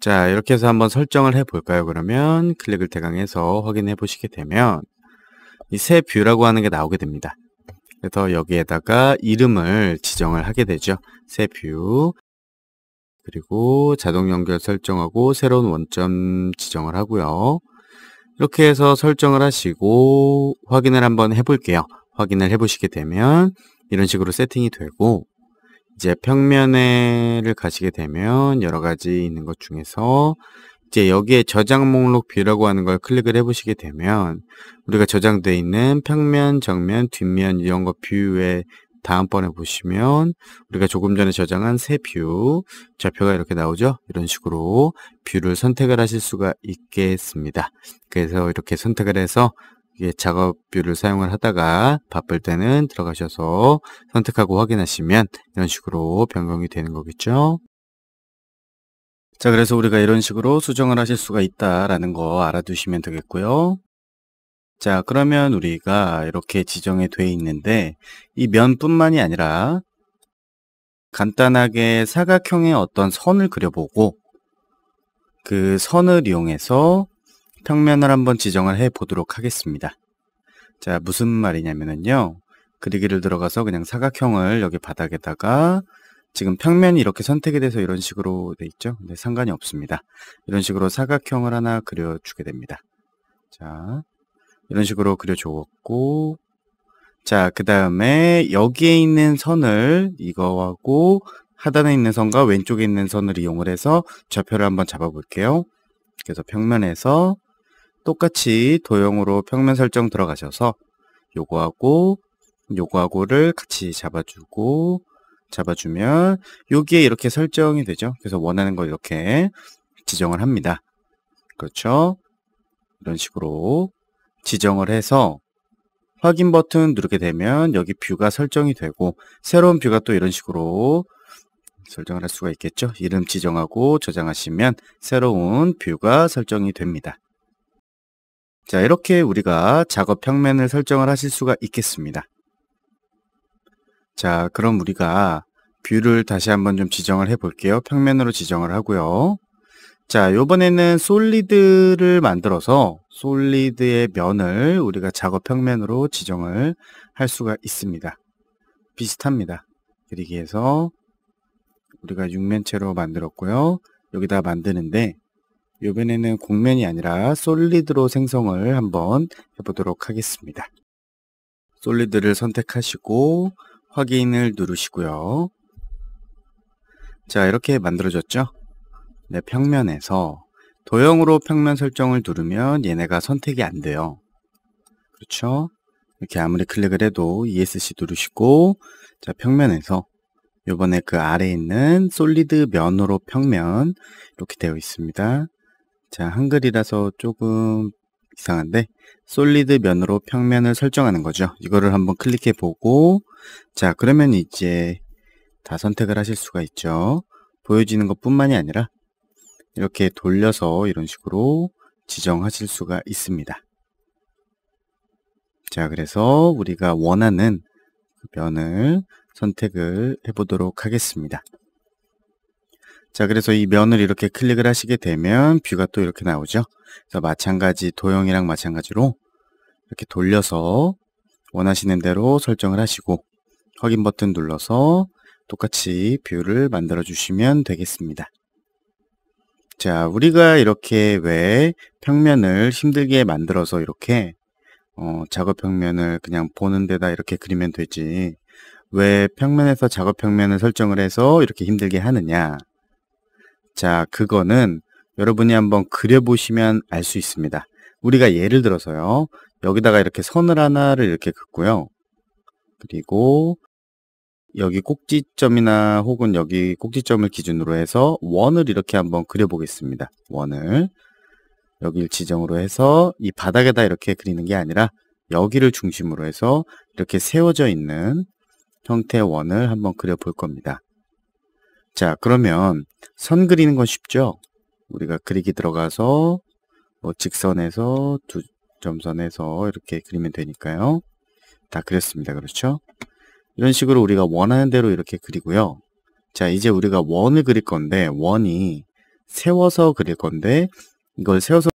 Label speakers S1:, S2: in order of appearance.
S1: 자, 이렇게 해서 한번 설정을 해 볼까요? 그러면 클릭을 대강해서 확인해 보시게 되면 이 새 뷰라고 하는 게 나오게 됩니다. 그래서 여기에다가 이름을 지정을 하게 되죠. 새 뷰. 그리고 자동 연결 설정하고 새로운 원점 지정을 하고요. 이렇게 해서 설정을 하시고 확인을 한번 해볼게요. 확인을 해보시게 되면 이런 식으로 세팅이 되고 이제 평면에를 가시게 되면 여러 가지 있는 것 중에서 이제 여기에 저장 목록 뷰라고 하는 걸 클릭을 해보시게 되면 우리가 저장되어 있는 평면, 정면, 뒷면 이런 거 뷰에 다음번에 보시면 우리가 조금 전에 저장한 새 뷰 좌표가 이렇게 나오죠? 이런 식으로 뷰를 선택을 하실 수가 있겠습니다. 그래서 이렇게 선택을 해서 작업 뷰를 사용을 하다가 바쁠 때는 들어가셔서 선택하고 확인하시면 이런 식으로 변경이 되는 거겠죠? 자 그래서 우리가 이런 식으로 수정을 하실 수가 있다라는 거 알아두시면 되겠고요. 자, 그러면 우리가 이렇게 지정이 돼 있는데 이 면뿐만이 아니라 간단하게 사각형의 어떤 선을 그려보고 그 선을 이용해서 평면을 한번 지정을 해 보도록 하겠습니다. 자, 무슨 말이냐면요. 그리기를 들어가서 그냥 사각형을 여기 바닥에다가 지금 평면이 이렇게 선택이 돼서 이런 식으로 돼 있죠. 근데 상관이 없습니다. 이런 식으로 사각형을 하나 그려주게 됩니다. 자, 이런 식으로 그려주었고 자, 그 다음에 여기에 있는 선을 이거하고 하단에 있는 선과 왼쪽에 있는 선을 이용을 해서 좌표를 한번 잡아 볼게요. 그래서 평면에서 똑같이 도형으로 평면 설정 들어가셔서 요거하고 요거하고를 같이 잡아주고 잡아주면 여기에 이렇게 설정이 되죠. 그래서 원하는 걸 이렇게 지정을 합니다. 그렇죠? 이런 식으로 지정을 해서 확인 버튼 누르게 되면 여기 뷰가 설정이 되고 새로운 뷰가 또 이런 식으로 설정을 할 수가 있겠죠. 이름 지정하고 저장하시면 새로운 뷰가 설정이 됩니다. 자 이렇게 우리가 작업 평면을 설정을 하실 수가 있겠습니다. 자 그럼 우리가 뷰를 다시 한번 좀 지정을 해 볼게요. 평면으로 지정을 하고요. 자, 요번에는 솔리드를 만들어서 솔리드의 면을 우리가 작업 평면으로 지정을 할 수가 있습니다. 비슷합니다. 그리기에서 우리가 육면체로 만들었고요. 여기다 만드는데 요번에는 곡면이 아니라 솔리드로 생성을 한번 해보도록 하겠습니다. 솔리드를 선택하시고 확인을 누르시고요. 자, 이렇게 만들어졌죠? 네, 평면에서 도형으로 평면 설정을 누르면 얘네가 선택이 안 돼요. 그렇죠? 이렇게 아무리 클릭을 해도 ESC 누르시고 자 평면에서 요번에 그 아래에 있는 솔리드 면으로 평면 이렇게 되어 있습니다. 자 한글이라서 조금 이상한데 솔리드 면으로 평면을 설정하는 거죠. 이거를 한번 클릭해 보고 자 그러면 이제 다 선택을 하실 수가 있죠. 보여지는 것 뿐만이 아니라 이렇게 돌려서 이런 식으로 지정하실 수가 있습니다. 자, 그래서 우리가 원하는 그 면을 선택을 해보도록 하겠습니다. 자, 그래서 이 면을 이렇게 클릭을 하시게 되면 뷰가 또 이렇게 나오죠. 그래서 마찬가지 도형이랑 마찬가지로 이렇게 돌려서 원하시는 대로 설정을 하시고 확인 버튼 눌러서 똑같이 뷰를 만들어 주시면 되겠습니다. 자, 우리가 이렇게 왜 평면을 힘들게 만들어서 이렇게 어, 작업 평면을 그냥 보는 데다 이렇게 그리면 되지. 왜 평면에서 작업 평면을 설정을 해서 이렇게 힘들게 하느냐. 자, 그거는 여러분이 한번 그려보시면 알 수 있습니다. 우리가 예를 들어서요. 여기다가 이렇게 선을 하나를 이렇게 긋고요. 그리고 여기 꼭지점이나 혹은 여기 꼭지점을 기준으로 해서 원을 이렇게 한번 그려보겠습니다. 원을 여기를 지정으로 해서 이 바닥에다 이렇게 그리는 게 아니라 여기를 중심으로 해서 이렇게 세워져 있는 형태의 원을 한번 그려볼 겁니다. 자 그러면 선 그리는 건 쉽죠? 우리가 그리기 들어가서 뭐 직선에서 두 점선에서 이렇게 그리면 되니까요. 다 그렸습니다. 그렇죠? 이런 식으로 우리가 원하는 대로 이렇게 그리고요. 자, 이제 우리가 원을 그릴 건데 원이 세워서 그릴 건데 이걸 세워서